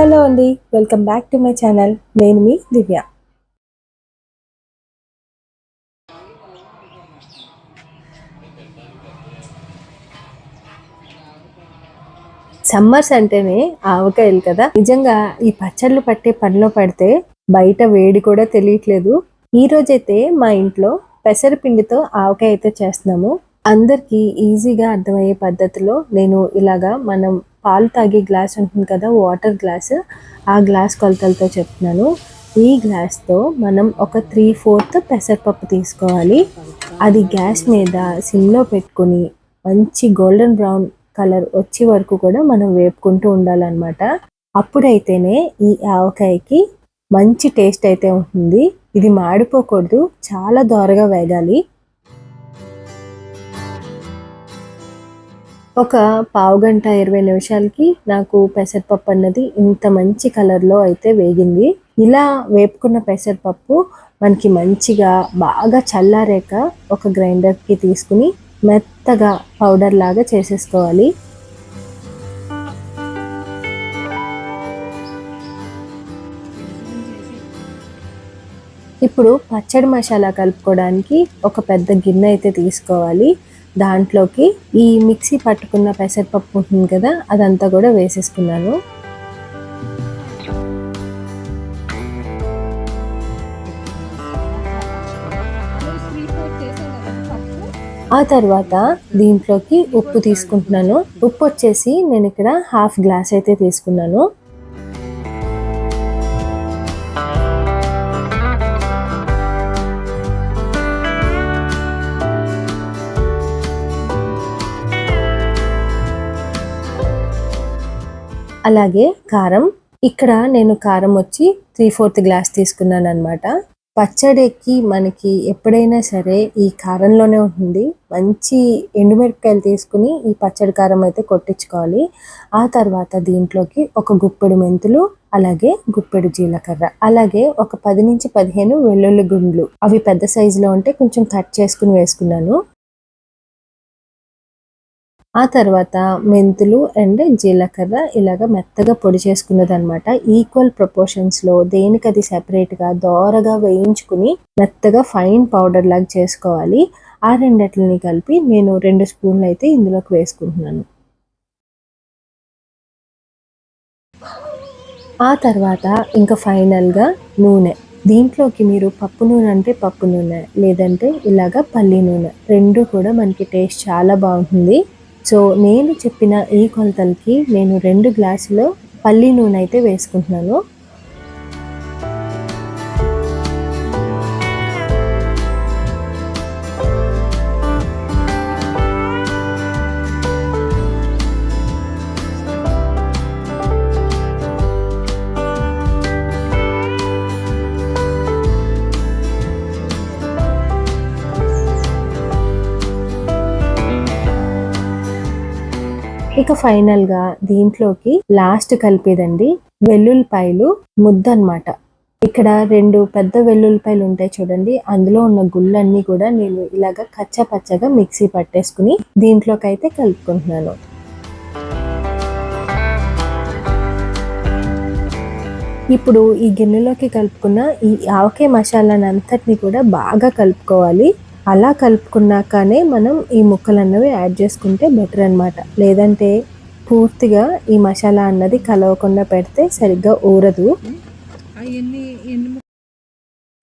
Hello అండి welcome back to my channel. నేను మీ దివ్య. సమ్మర్స్ అంటేనే ఆవకాయలు కదా? నిజంగా ఈ పచ్చళ్ళు పట్టే పనిలో పడితే బయట వేడి కూడా తెలియట్లేదు. ఈ రోజైతే మా ఇంట్లో పెసరపిండితో ఆవకాయ అయితే చేస్తున్నాము. అందరికీ ఈజీగా అర్థమయ్యే పద్ధతిలో నేను ఇలాగా మనం పాలు తాగే గ్లాస్ ఉంటుంది కదా వాటర్ గ్లాస్. ఆ గ్లాస్ కొలతలతో చెప్తున్నాను. ఈ గ్లాస్తో మనం ఒక త్రీ ఫోర్త్ పెసరపప్పు తీసుకోవాలి. అది గ్యాస్ మీద సిమ్లో పెట్టుకుని మంచి గోల్డెన్ బ్రౌన్ కలర్ వచ్చే వరకు కూడా మనం వేపుకుంటూ ఉండాలన్నమాట. అప్పుడైతేనే ఈ ఆవకాయకి మంచి టేస్ట్ అయితే ఉంటుంది. ఇది మాడిపోకూడదు చాలా దోరగా వేగాలి. ఒక పావు గంట ఇరవై నిమిషాలకి నాకు పెసరపప్పు అన్నది ఇంత మంచి కలర్లో అయితే వేగింది. ఇలా వేపుకున్న పెసరపప్పు మనకి మంచిగా బాగా చల్లారాక ఒక గ్రైండర్కి తీసుకుని మెత్తగా పౌడర్ లాగా చేసేసుకోవాలి. ఇప్పుడు పచ్చడి మసాలా కలుపుకోవడానికి ఒక పెద్ద గిన్నె అయితే తీసుకోవాలి. దాంట్లోకి ఈ మిక్సీ పట్టుకున్న పెసరపప్పు ఉంటుంది కదా అదంతా కూడా వేసేసుకున్నాను. ఆ తర్వాత దీంట్లోకి ఉప్పు తీసుకుంటున్నాను. ఉప్పు వచ్చేసి నేను ఇక్కడ హాఫ్ గ్లాస్ అయితే తీసుకున్నాను. అలాగే కారం. ఇక్కడ నేను కారం వచ్చి త్రీ ఫోర్త్ గ్లాస్ తీసుకున్నాను అనమాట పచ్చడికి మనకి ఎప్పుడైనా సరే ఈ కారంలోనే ఉంటుంది. మంచి ఎండుమిరపకాయలు తీసుకుని ఈ పచ్చడి కారం అయితే కొట్టించుకోవాలి. ఆ తర్వాత దీంట్లోకి ఒక గుప్పెడు మెంతులు అలాగే గుప్పెడు జీలకర్ర అలాగే ఒక పది నుంచి పదిహేను వెల్లుల్లి గుండ్లు. అవి పెద్ద సైజులో ఉంటే కొంచెం కట్ చేసుకుని వేసుకున్నాను. ఆ తర్వాత మెంతులు అండ్ జీలకర్ర ఇలాగ మెత్తగా పొడి చేసుకున్నది అనమాట ఈక్వల్ ప్రపోర్షన్స్లో దేనికి అది సెపరేట్గా దోరగా వేయించుకుని మెత్తగా ఫైన్ పౌడర్ లాగా చేసుకోవాలి. ఆ రెండిటిని కలిపి నేను రెండు స్పూన్లు అయితే ఇందులోకి వేసుకుంటున్నాను. ఆ తర్వాత ఇంకా ఫైనల్గా నూనె. దీంట్లోకి మీరు పప్పు నూనె అంటే పప్పు నూనె లేదంటే ఇలాగ పల్లి నూనె. రెండు కూడా మనకి టేస్ట్ చాలా బాగుంటుంది. సో నేను చెప్పిన ఈ కొలతలకి నేను రెండు గ్లాసులు పల్లి నూనె అయితే వేసుకుంటున్నాను. ఇక ఫైనల్గా దీంట్లోకి లాస్ట్ కలిపేదండి వెల్లుల్లిపాయలు ముద్ద అనమాట ఇక్కడ రెండు పెద్ద వెల్లుల్లిపాయలు ఉంటాయి చూడండి. అందులో ఉన్న గుళ్ళన్నీ కూడా నేను ఇలాగ కచ్చా పచ్చగా మిక్సీ పట్టేసుకుని దీంట్లోకి అయితే కలుపుకుంటున్నాను. ఇప్పుడు ఈ గిన్నెలోకి కలుపుకున్న ఈ ఆవకాయ మసాలాని అంతటిని కూడా బాగా కలుపుకోవాలి. అలా కలుపుకున్నాకనే మనం ఈ ముక్కలు అన్నవి యాడ్ చేసుకుంటే బెటర్ అనమాట లేదంటే పూర్తిగా ఈ మసాలా అన్నది కలవకుండా పెడితే సరిగ్గా ఊరదు.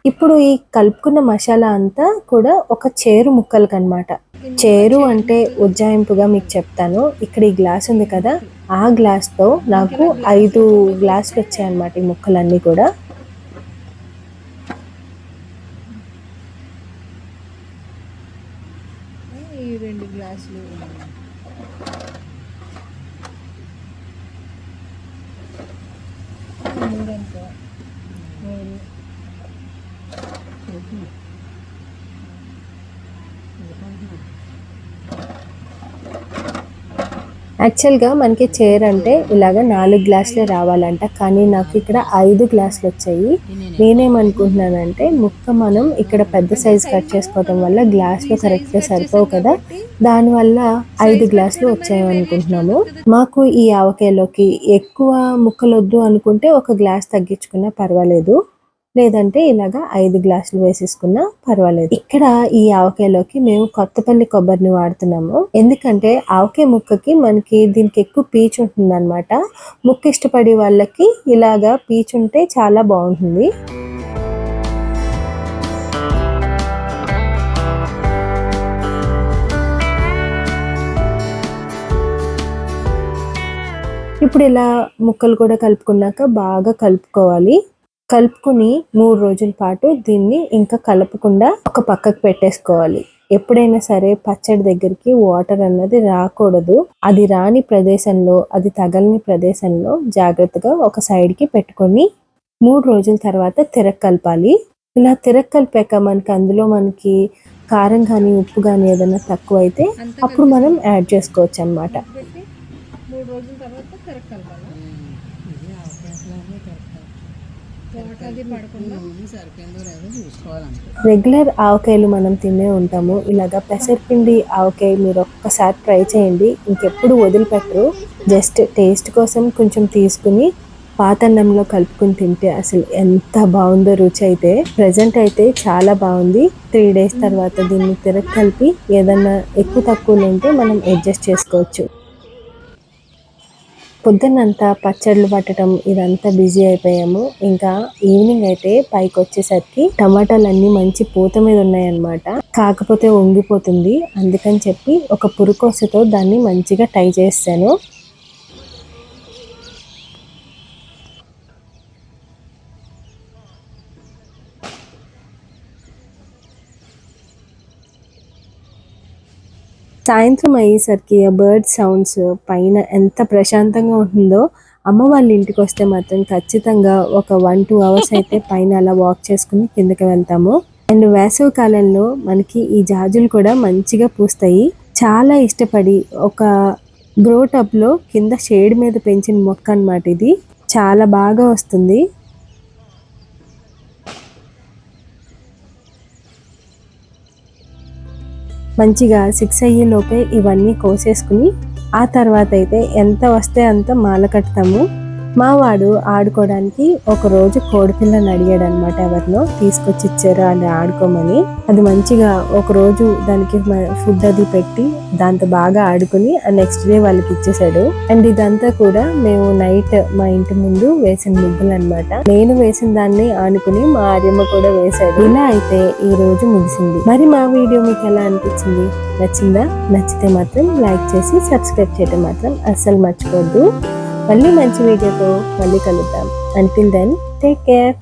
ఇప్పుడు ఈ కలుపుకున్న మసాలా అంతా కూడా ఒక చేరు ముక్కలకు అనమాట చేరు అంటే ఉజ్జాయింపుగా మీకు చెప్తాను. ఇక్కడ ఈ గ్లాస్ ఉంది కదా ఆ గ్లాస్తో నాకు ఐదు గ్లాసులు వచ్చాయన్నమాట ఈ ముక్కలన్నీ కూడా ఈ రెండు గ్లాసులు మూడంతా మూడు. యాక్చువల్గా మనకి చైర్ అంటే ఇలాగ నాలుగు గ్లాసులే రావాలంట కానీ నాకు ఇక్కడ ఐదు గ్లాసులు వచ్చాయి. నేనేమనుకుంటున్నానంటే ముక్క మనం ఇక్కడ పెద్ద సైజ్ కట్ చేసుకోవడం వల్ల గ్లాసులు కరెక్ట్గా సరిపోవు కదా. దానివల్ల ఐదు గ్లాసులు వచ్చాయి అనుకుంటున్నాము మాకు ఈ ఆవకాయలోకి ఎక్కువ ముక్కలు వద్దు అనుకుంటే ఒక గ్లాస్ తగ్గించుకున్నా పర్వాలేదు. లేదంటే ఇలాగా ఐదు గ్లాసులు వేసేసుకున్నా పర్వాలేదు. ఇక్కడ ఈ ఆవకాయలోకి మేము కొత్తపల్లి కొబ్బరిని వాడుతున్నాము. ఎందుకంటే ఆవకాయ ముక్కకి మనకి దీనికి ఎక్కువ పీచు ఉంటుంది అనమాట ముక్క ఇష్టపడే వాళ్ళకి ఇలాగా పీచు ఉంటే చాలా బాగుంటుంది. ఇప్పుడు ఇలా ముక్కలు కూడా కలుపుకున్నాక బాగా కలుపుకోవాలి. కలుపుకుని మూడు రోజుల పాటు దీన్ని ఇంకా కలపకుండా ఒక పక్కకు పెట్టేసుకోవాలి. ఎప్పుడైనా సరే పచ్చడి దగ్గరికి వాటర్ అన్నది రాకూడదు. అది రాని ప్రదేశంలో అది తగలని ప్రదేశంలో జాగ్రత్తగా ఒక side కి పెట్టుకొని మూడు రోజుల తర్వాత తిరగ కలపాలి. ఇలా తిరగ కలిపాక మనకి అందులో మనకి కారం కానీ ఉప్పు కానీ ఏదైనా తక్కువ అయితే అప్పుడు మనం యాడ్ చేసుకోవచ్చు అన్నమాట. పెట్టి మూడు రోజుల తర్వాత కరెక్ట్ కలపాలా. రెగ్యులర్ ఆవకాయలు మనం తినే ఉంటాము. ఇలాగా పెసరపిండి ఆవకాయ మీరు ఒక్కసారి ట్రై చేయండి. ఇంకెప్పుడు వదిలిపెట్టరు. జస్ట్ టేస్ట్ కోసం కొంచెం తీసుకుని పాతన్నంలో కలుపుకుని తింటే అసలు ఎంత బాగుందో రుచి అయితే. ప్రజెంట్ అయితే చాలా బాగుంది. త్రీ డేస్ తర్వాత దీన్ని తిరగ కలిపి ఏదన్నా ఎక్కువ తక్కువలు ఉంటే మనం అడ్జస్ట్ చేసుకోవచ్చు. పొద్దున్నంతా పచ్చళ్ళు పట్టడం ఇదంతా బిజీ అయిపోయాము. ఇంకా ఈవినింగ్ అయితే పైకి వచ్చేసరికి టమాటాలు అన్ని మంచి పూత మీద ఉన్నాయన్నమాట. కాకపోతే వంగిపోతుంది. అందుకని చెప్పి ఒక పురుకోసతో దాన్ని మంచిగా టై చేస్తాను. సాయంత్రం అయ్యేసరికి ఆ బర్డ్ సౌండ్స్ పైన ఎంత ప్రశాంతంగా ఉంటుందో అమ్మ వాళ్ళ ఇంటికి వస్తే మాత్రం ఖచ్చితంగా ఒక వన్ టూ అవర్స్ అయితే పైన అలా వాక్ చేసుకుని కిందకి వెళ్తాము. అండ్ వేసవి కాలంలో మనకి ఈ జాజులు కూడా మంచిగా పూస్తాయి. చాలా ఇష్టపడి ఒక గ్రో టబ్లో కింద షేడ్ మీద పెంచిన మొక్క అన్నమాట ఇది. చాలా బాగా వస్తుంది. మంచిగా సిక్స్ అయ్యే లోపే ఇవన్నీ కోసేసుకుని ఆ తర్వాత అయితే ఎంత వస్తే అంత మాల కడతాము. మా వాడు ఆడుకోవడానికి ఒక రోజు కోడిపిల్లని అడిగాడు అనమాట ఎవరినో తీసుకొచ్చి ఇచ్చారు అని ఆడుకోమని. అది మంచిగా ఒక రోజు దానికి ఫుడ్ అది పెట్టి దాంతో బాగా ఆడుకుని నెక్స్ట్ డే వాళ్ళకి ఇచ్చేసాడు. అండ్ ఇదంతా కూడా మేము నైట్ మా ఇంటి ముందు వేసిన ముగ్గులు అన్నమాట నేను వేసిన దాన్ని ఆనుకుని మా ఆర్యమ్మ కూడా వేశాడు. ఇలా అయితే ఈ రోజు ముగిసింది. మరి మా వీడియో మీకు ఎలా అనిపించింది? నచ్చిందా? నచ్చితే మాత్రం లైక్ చేసి సబ్స్క్రైబ్ చేయడం మాత్రం అస్సలు మర్చిపోద్దు. మళ్ళీ మంచి వీడియోతో మళ్ళీ కలుద్దాం. Until then take care